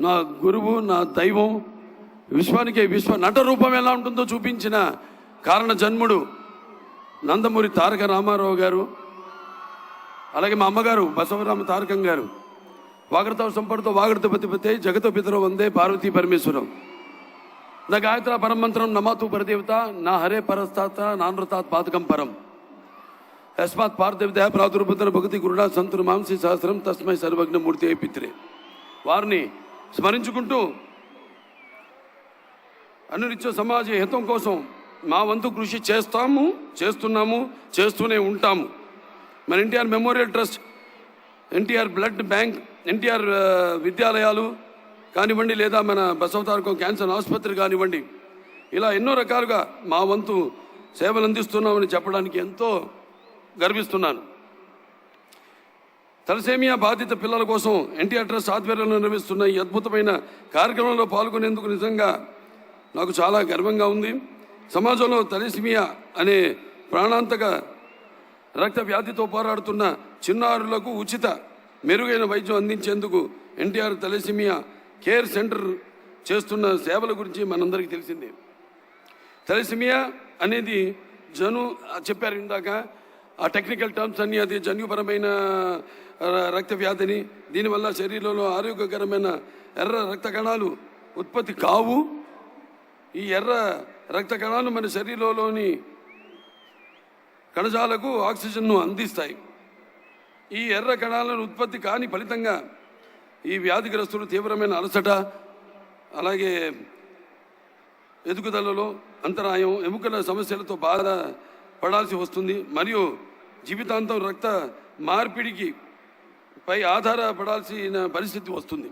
నా గురువు నా దైవం విశ్వానికి విశ్వ నట రూపం ఎలా ఉంటుందో చూపించిన కారణ జన్ముడు నందమూరి తారక రామారావు గారు అలాగే మా అమ్మగారు బసవరామ తారకం గారు. వాగడతో సంపడతో వాగడత జగతో జగత పితరో వందే పార్వతీ పరమేశ్వరం. నా గాయత్ర పరమంత్రం నమాతు పరదేవత నా హరే పరస్తాత నానృతాత్ పాతకం పరం. యస్మాత్ పార్థవిద ప్రాదుర్భద్ర భగతి గురుడా సంతులు మాంసి సహస్రం తస్మై సర్వజ్ఞ మూర్తి అయి పిత్రే. వారిని స్మరించుకుంటూ అనునిత్య సమాజ హితం కోసం మా వంతు కృషి చేస్తాము చేస్తున్నాము చేస్తూనే ఉంటాము. మన NTR memorial trust NTR blood bank NTR విద్యాలయాలు కానివ్వండి లేదా మన బసవతారకం క్యాన్సర్ ఆసుపత్రి కానివ్వండి ఇలా ఎన్నో రకాలుగా మా వంతు సేవలు అందిస్తున్నామని చెప్పడానికి ఎంతో గర్విస్తున్నాను. తలసేమియా బాధిత పిల్లల కోసం ఎన్టీఆర్ ట్రస్ట్ ఆధ్వర్యంలో నిర్వహిస్తున్న ఈ అద్భుతమైన కార్యక్రమంలో పాల్గొనేందుకు నిజంగా నాకు చాలా గర్వంగా ఉంది. సమాజంలో తలసేమియా అనే ప్రాణాంతక రక్త వ్యాధితో పోరాడుతున్న చిన్నారులకు ఉచిత మెరుగైన వైద్యం అందించేందుకు ఎన్టీఆర్ తలసేమియా కేర్ సెంటర్ చేస్తున్న సేవల గురించి మనందరికీ తెలిసిందే. తలసిమియా అనేది జను చెప్పారు ఇందాక ఆ టెక్నికల్ టర్మ్స్ అన్ని అది జన్యుపరమైన రక్త వ్యాధిని దీనివల్ల శరీరంలో ఆరోగ్యకరమైన ఎర్ర రక్త కణాలు ఉత్పత్తి కావు. ఈ ఎర్ర రక్త కణాలు మన శరీరంలోని కణజాలకు ఆక్సిజన్ను అందిస్తాయి. ఈ ఎర్ర కణాలను ఉత్పత్తి కాని ఫలితంగా ఈ వ్యాధిగ్రస్తులు తీవ్రమైన అలసట అలాగే ఎదుగుదలలో అంతరాయం ఎముకల సమస్యలతో బాధ పడాల్సి వస్తుంది. మరియు జీవితాంతం రక్త మార్పిడికి పై ఆధారపడాల్సిన పరిస్థితి వస్తుంది.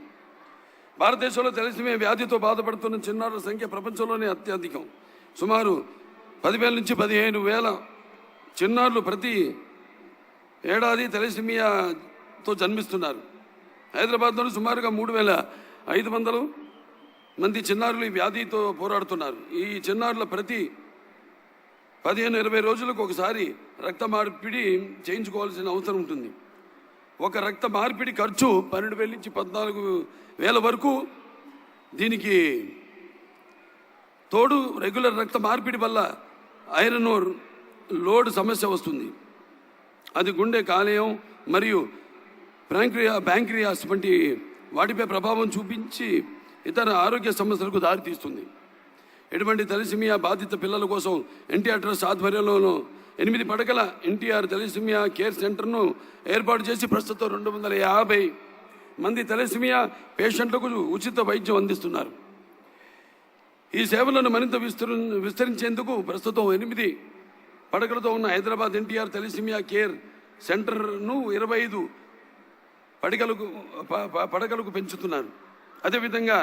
భారతదేశంలో తెలిసిమే వ్యాధితో బాధపడుతున్న చిన్నారుల సంఖ్య ప్రపంచంలోనే అత్యధికం. సుమారు పదివేల నుంచి పదిహేను వేల చిన్నారులు ప్రతి ఏడాది తెలసిమియాతో జన్మిస్తున్నారు. హైదరాబాద్లో సుమారుగా మూడు వేల ఐదు వందలు మంది చిన్నారులు ఈ వ్యాధితో పోరాడుతున్నారు. ఈ చిన్నారుల ప్రతి పదిహేను ఇరవై రోజులకు ఒకసారి రక్త మార్పిడి చేయించుకోవాల్సిన అవసరం ఉంటుంది. ఒక రక్త మార్పిడి ఖర్చు పన్నెండు వేల నుంచి పద్నాలుగు వేల వరకు. దీనికి తోడు రెగ్యులర్ రక్త మార్పిడి వల్ల ఐరన్ ఓర్ లోడ్ సమస్య వస్తుంది. అది గుండె కాలేయం మరియు బ్యాంక్రియా బ్యాంక్రియాస్ వంటి వాటిపై ప్రభావం చూపించి ఇతర ఆరోగ్య సమస్యలకు దారితీస్తుంది. ఎటువంటి తలసిమియా బాధిత పిల్లల కోసం ఎన్టీఆర్ ట్రస్ట్ ఆధ్వర్యంలోనూ ఎనిమిది పడకల ఎన్టీఆర్ తలసిమియా కేర్ సెంటర్ను ఏర్పాటు చేసి ప్రస్తుతం రెండు వందల యాభై మంది తలసిమియా పేషెంట్లకు ఉచిత వైద్యం అందిస్తున్నారు. ఈ సేవలను మరింత విస్తరి విస్తరించేందుకు ప్రస్తుతం ఎనిమిది పడకలతో ఉన్న హైదరాబాద్ ఎన్టీఆర్ తలసిమియా కేర్ సెంటర్ను ఇరవై ఐదు పడకలకు పడకలకు పెంచుతున్నారు. అదేవిధంగా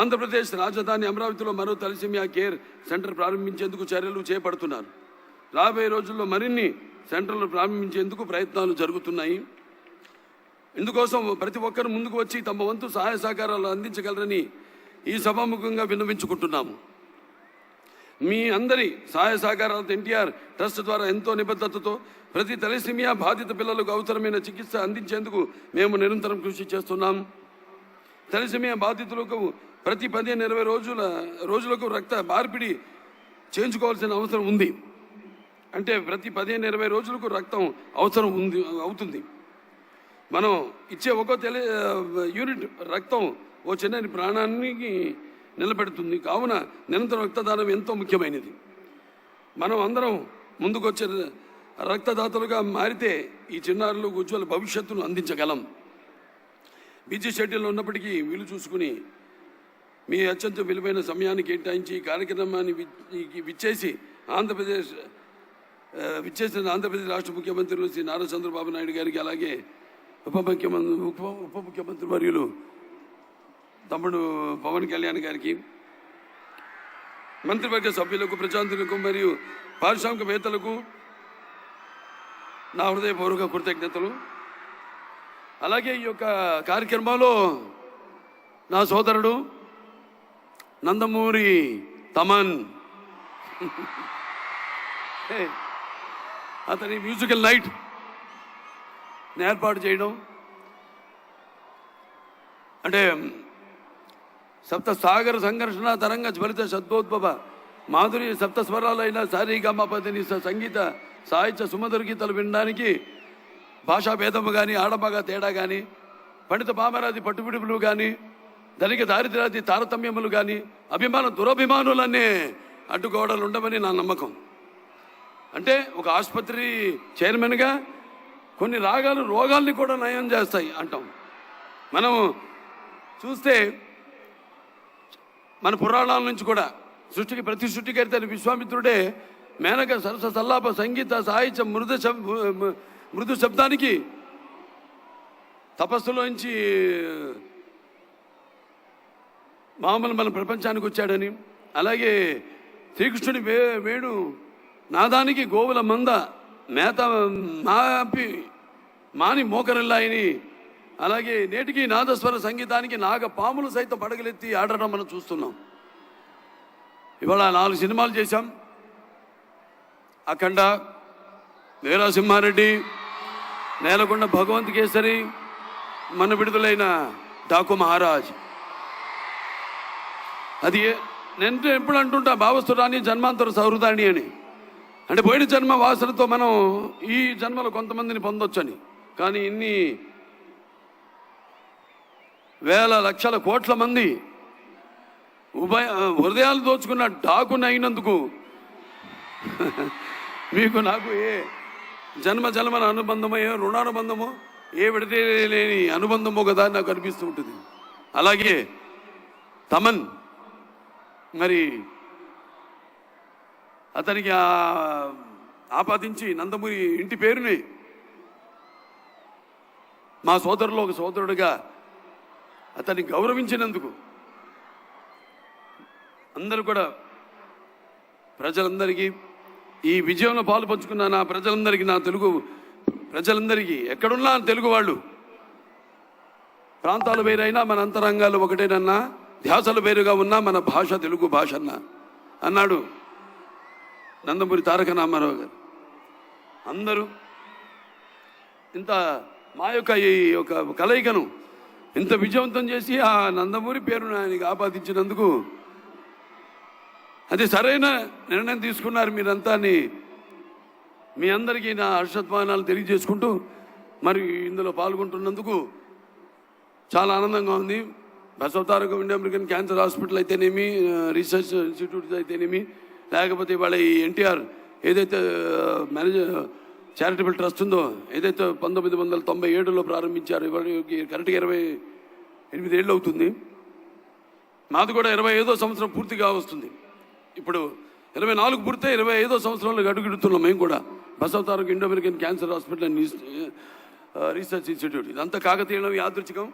ఆంధ్రప్రదేశ్ రాజధాని అమరావతిలో మరో తలసిమియా కేర్ సెంటర్ ప్రారంభించేందుకు చర్యలు చేపడుతున్నారు. రాబోయే రోజుల్లో మరిన్ని సెంటర్లు ప్రారంభించేందుకు ప్రయత్నాలు జరుగుతున్నాయి. ఇందుకోసం ప్రతి ఒక్కరు ముందుకు వచ్చి తమ వంతు సహాయ సహకారాలు అందించగలరని ఈ సభాముఖంగా విన్నవించుకుంటున్నాము. మీ అందరి సహాయ సహకారాలతో ఎన్టీఆర్ ట్రస్ట్ ద్వారా ఎంతో నిబద్ధతతో ప్రతి తలసిమియా బాధిత పిల్లలకు అవసరమైన చికిత్స అందించేందుకు మేము నిరంతరం కృషి చేస్తున్నాం. తలసిమియా బాధితులకు ప్రతి పదిహేను ఇరవై రోజుల రోజులకు రక్త మార్పిడి చేయించుకోవాల్సిన అవసరం ఉంది. అంటే ప్రతి పదిహేను ఇరవై రోజులకు రక్తం అవసరం ఉంది అవుతుంది. మనం ఇచ్చే ఒక్కో తెలి యూనిట్ రక్తం ఓ చిన్న ప్రాణానికి నిలబెడుతుంది. కావున నిరంతరం రక్తదానం ఎంతో ముఖ్యమైనది. మనం అందరం ముందుకొచ్చే రక్తదాతలుగా మారితే ఈ చిన్నారులకు ఉజ్వల భవిష్యత్తును అందించగలం. బిజీ షెడ్యూల్లో ఉన్నప్పటికీ వీలు చూసుకుని మీ అత్యంత విలువైన సమయాన్ని కేటాయించి ఈ కార్యక్రమాన్ని విచ్చేసి ఆంధ్రప్రదేశ్ విచ్చేసిన ఆంధ్రప్రదేశ్ రాష్ట్ర ముఖ్యమంత్రులు శ్రీ నారా చంద్రబాబు నాయుడు గారికి అలాగే ఉప ముఖ్యమంత్రి ఉప ఉప ముఖ్యమంత్రి వర్యులు తమ్ముడు పవన్ కళ్యాణ్ గారికి మంత్రివర్గ సభ్యులకు ప్రజాంతులకు మరియు పారిశ్రామికవేత్తలకు నా హృదయపూర్వక కృతజ్ఞతలు. అలాగే ఈ యొక్క కార్యక్రమంలో నా సోదరుడు నందమూరి తమన్. అతని మ్యూజికల్ నైట్ ఏర్పాటు చేయడం. అంటే సప్త సాగర సంఘర్షణ తరంగ జ్వలిత సద్భోద్భవ మాధురి సప్త స్వరాలైన సారీగమపతిని సంగీత సాహిత్య సుమధుర గీతలు వినడానికి భాషా భేదము కానీ ఆడమగ తేడా కానీ పండిత పామరాది పట్టుబిడుపులు కానీ ధనిక దారిద్రాది తారతమ్యములు కానీ అభిమాన దురభిమానులన్నీ అడ్డుగోడలు ఉండవని నా నమ్మకం. అంటే ఒక ఆసుపత్రి చైర్మన్గా కొన్ని రాగాలు రోగాల్ని కూడా నయం చేస్తాయి అంటాం. మనం చూస్తే మన పురాణాల నుంచి కూడా సృష్టికి ప్రతి సృష్టికర్త విశ్వామిత్రుడే మేనక సరస సల్లాప సంగీత సాహిత్యం మృదు శబ్- మృదు శబ్దానికి తపస్సులోంచి మామూలు మన ప్రపంచానికి వచ్చాడని. అలాగే శ్రీకృష్ణుడి వే వేణు నాదానికి గోవుల మంద మేత మాపి మాని మోకరిల్లాయని. అలాగే నేటికి నాదస్వర సంగీతానికి నాగ పాములు సైతం పడగలెత్తి ఆడడం మనం చూస్తున్నాం. ఇవాళ నాలుగు సినిమాలు చేశాం. అఖండ వీరాసింహారెడ్డి నేలకొండ భగవంత్ కేసరి మన విడుదలైన డాకు మహారాజ్. అది నేను ఎప్పుడు అంటుంటా భావస్తురాని జన్మాంతర సౌహృదాన్ని అని. అంటే పోయిన జన్మ వాసనతో మనం ఈ జన్మలో కొంతమందిని పొందొచ్చని. కానీ ఇన్ని వేల లక్షల కోట్ల మంది ఉభయ హృదయాలు దోచుకున్న డాకుని అయినందుకు మీకు నాకు ఏ జన్మ జన్మల అనుబంధమో ఏ రుణానుబంధమో ఏ విడతే లేని అనుబంధమో కదా నాకు అనిపిస్తూ ఉంటుంది. అలాగే తమన్ మరి అతనికి ఆపాదించి నందమూరి ఇంటి పేరుని మా సోదరులో ఒక సోదరుడిగా అతన్ని గౌరవించినందుకు అందరూ కూడా ప్రజలందరికీ ఈ విజయంలో పాలు పంచుకున్న నా ప్రజలందరికీ నా తెలుగు ప్రజలందరికీ ఎక్కడున్నా తెలుగు వాళ్ళు ప్రాంతాలు వేరైనా మన అంతరంగాలు ఒకటేనన్నా ధ్యాసల పేరుగా ఉన్నా మన భాష తెలుగు భాష అన్న. అన్నాడు నందమూరి తారక రామారావు గారు. అందరూ ఇంత మా యొక్క ఈ యొక్క కలయికను ఇంత విజయవంతం చేసి ఆ నందమూరి పేరును ఆయనకి ఆపాదించినందుకు అది సరైన నిర్ణయం తీసుకున్నారు మీరంతా అని మీ అందరికీ నా హర్షత్వానాలు తెలియజేసుకుంటూ మరి ఇందులో పాల్గొంటున్నందుకు చాలా ఆనందంగా ఉంది. Basavataraka India American cancer hospital అయితేనేమి రీసెర్చ్ ఇన్స్టిట్యూట్ అయితేనేమి లేకపోతే ఇవాళ ఈ ఎన్టీఆర్ ఏదైతే మేనేజర్ చారిటబుల్ ట్రస్ట్ ఉందో ఏదైతే పంతొమ్మిది వందల తొంభై ఏడులో ప్రారంభించారు ఇవాళకి కరెక్ట్గా ఇరవై ఎనిమిది ఏళ్ళు అవుతుంది. మాది కూడా ఇరవై ఐదో సంవత్సరం పూర్తిగా వస్తుంది. ఇప్పుడు ఇరవై నాలుగు పూర్తి ఇరవై ఐదో సంవత్సరంలో అడుగుడుతున్నాం మేము కూడా. Basavataraka Indo American cancer hospital and research institute. ఇదంతా కాకతీయం యాదృచ్ఛికం.